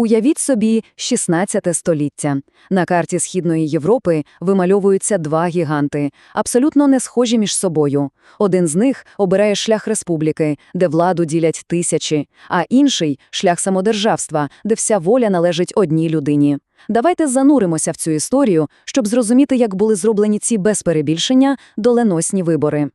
Уявіть собі 16 століття. На карті Східної Європи вимальовуються два гіганти, абсолютно не схожі між собою. Один з них обирає шлях республіки, де владу ділять тисячі, а інший – шлях самодержавства, де вся воля належить одній людині. Давайте зануримося в цю історію, щоб зрозуміти, як були зроблені ці без перебільшення доленосні вибори.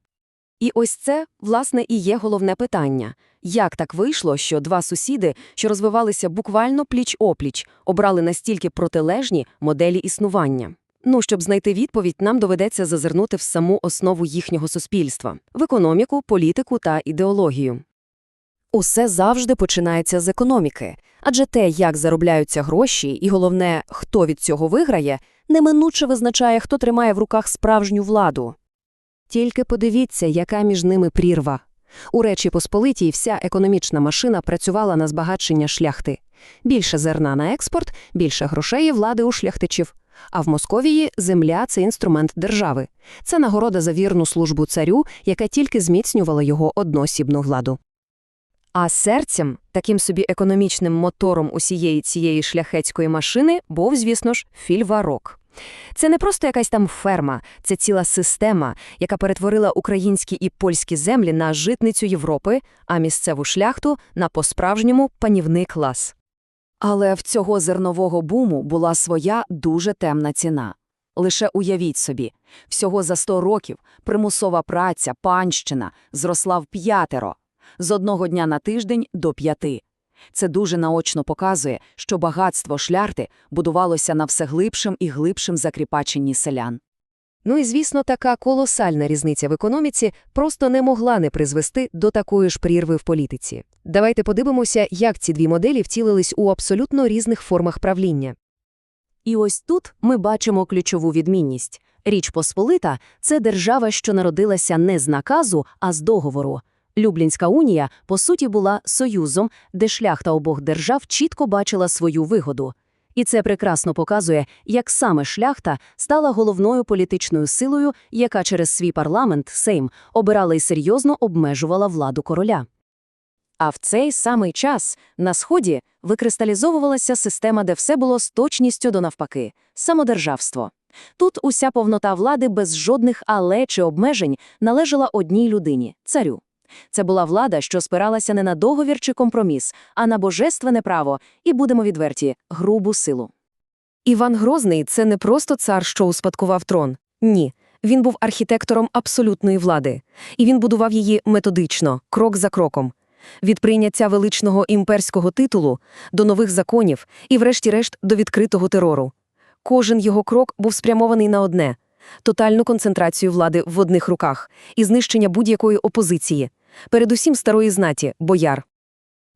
І ось це, власне, і є головне питання. Як так вийшло, що два сусіди, що розвивалися буквально пліч-опліч, обрали настільки протилежні моделі існування? Ну, щоб знайти відповідь, нам доведеться зазирнути в саму основу їхнього суспільства – в економіку, політику та ідеологію. Усе завжди починається з економіки, адже те, як заробляються гроші, і головне, хто від цього виграє, неминуче визначає, хто тримає в руках справжню владу. Тільки подивіться, яка між ними прірва. У Речі Посполитій вся економічна машина працювала на збагачення шляхти. Більше зерна на експорт, більше грошей і влади у шляхтичів. А в Московії земля – це інструмент держави. Це нагорода за вірну службу царю, яка тільки зміцнювала його одноосібну владу. А серцем, таким собі економічним мотором усієї цієї шляхетської машини, був, звісно ж, фільварок. Це не просто якась там ферма, це ціла система, яка перетворила українські і польські землі на житницю Європи, а місцеву шляхту – на по-справжньому панівний клас. Але в цього зернового буму була своя дуже темна ціна. Лише уявіть собі, всього за 100 років примусова праця, панщина зросла в п'ятеро, з одного дня на тиждень до п'яти. Це дуже наочно показує, що багатство шляхти будувалося на все глибшим і глибшим закріпаченні селян. Ну і, звісно, така колосальна різниця в економіці просто не могла не призвести до такої ж прірви в політиці. Давайте подивимося, як ці дві моделі втілились у абсолютно різних формах правління. І ось тут ми бачимо ключову відмінність. Річ Посполита – це держава, що народилася не з наказу, а з договору. Люблінська унія, по суті, була союзом, де шляхта обох держав чітко бачила свою вигоду. І це прекрасно показує, як саме шляхта стала головною політичною силою, яка через свій парламент, Сейм, обирала і серйозно обмежувала владу короля. А в цей самий час на Сході викристалізовувалася система, де все було з точністю до навпаки – самодержавство. Тут уся повнота влади без жодних але чи обмежень належала одній людині – царю. Це була влада, що спиралася не на договір чи компроміс, а на божественне право, і, будемо відверті, грубу силу. Іван Грозний – це не просто цар, що успадкував трон. Ні. Він був архітектором абсолютної влади. І він будував її методично, крок за кроком. Від прийняття величного імперського титулу до нових законів і, врешті-решт, до відкритого терору. Кожен його крок був спрямований на одне – тотальну концентрацію влади в одних руках і знищення будь-якої опозиції, передусім старої знаті – бояр.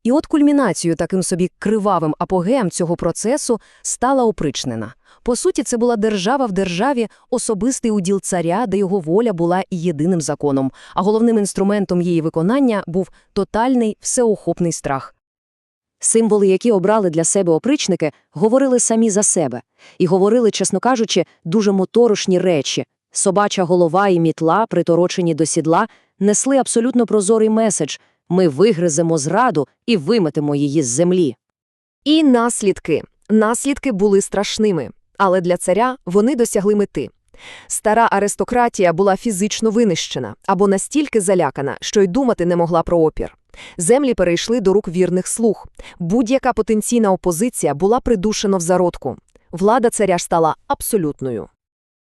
І от кульмінацією таким собі кривавим апогеєм цього процесу стала опричнена. По суті, це була держава в державі, особистий уділ царя, де його воля була і єдиним законом, а головним інструментом її виконання був тотальний всеохопний страх. Символи, які обрали для себе опричники, говорили самі за себе. І говорили, чесно кажучи, дуже моторошні речі. Собача голова і мітла, приторочені до сідла, несли абсолютно прозорий меседж «Ми вигриземо зраду і виметемо її з землі». І наслідки. Наслідки були страшними, але для царя вони досягли мети. Стара аристократія була фізично винищена або настільки залякана, що й думати не могла про опір. Землі перейшли до рук вірних слуг. Будь-яка потенційна опозиція була придушена в зародку. Влада царя ж стала абсолютною.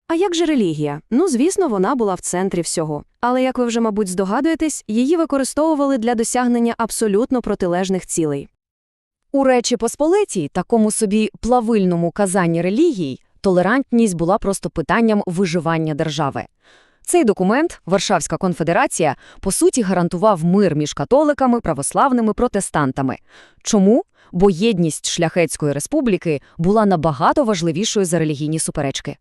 А як же релігія? Ну, звісно, вона була в центрі всього. Але, як ви вже, мабуть, здогадуєтесь, її використовували для досягнення абсолютно протилежних цілей. У Речі Посполитій, такому собі плавильному казанні релігій, толерантність була просто питанням виживання держави. Цей документ, Варшавська конфедерація, по суті гарантував мир між католиками, православними протестантами. Чому? Бо єдність шляхетської республіки була набагато важливішою за релігійні суперечки.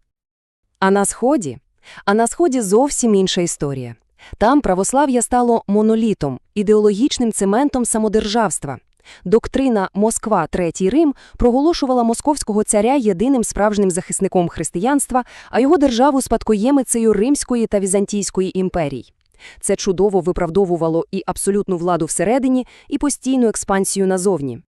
А на Сході? А на Сході зовсім інша історія. Там православ'я стало монолітом, ідеологічним цементом самодержавства. Доктрина Москва, Третій Рим проголошувала московського царя єдиним справжнім захисником християнства, а його державу спадкоємицею Римської та Візантійської імперій. Це чудово виправдовувало і абсолютну владу всередині, і постійну експансію назовні.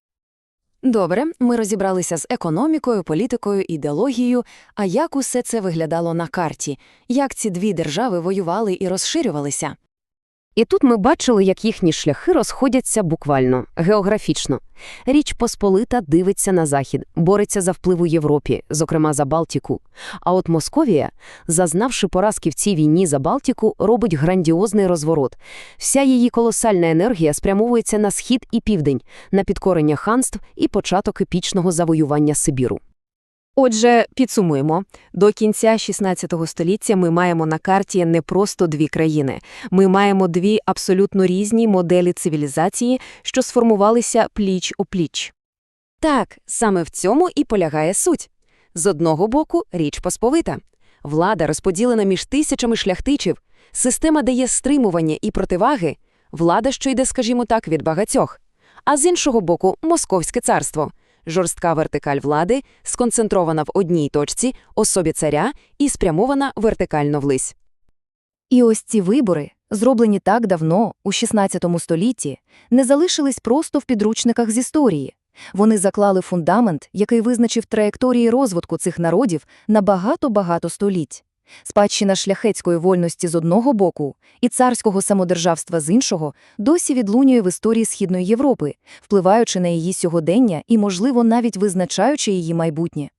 Добре, ми розібралися з економікою, політикою, ідеологією. А як усе це виглядало на карті? Як ці дві держави воювали і розширювалися? І тут ми бачили, як їхні шляхи розходяться буквально, географічно. Річ Посполита дивиться на захід, бореться за вплив у Європі, зокрема за Балтіку. А от Московія, зазнавши поразки в цій війні за Балтіку, робить грандіозний розворот. Вся її колосальна енергія спрямовується на схід і південь, на підкорення ханств і початок епічного завоювання Сибіру. Отже, підсумуємо. До кінця 16 століття ми маємо на карті не просто дві країни. Ми маємо дві абсолютно різні моделі цивілізації, що сформувалися пліч-опліч. Так, саме в цьому і полягає суть. З одного боку – Річ Посполита. Влада розподілена між тисячами шляхтичів, система дає стримування і противаги, влада, що йде, скажімо так, від багатьох. А з іншого боку – Московське царство – жорстка вертикаль влади, сконцентрована в одній точці, особі царя і спрямована вертикально влись. І ось ці вибори, зроблені так давно, у 16 столітті, не залишились просто в підручниках з історії. Вони заклали фундамент, який визначив траєкторії розвитку цих народів на багато-багато століть. Спадщина шляхетської вольності з одного боку і царського самодержавства з іншого досі відлунює в історії Східної Європи, впливаючи на її сьогодення і, можливо, навіть визначаючи її майбутнє.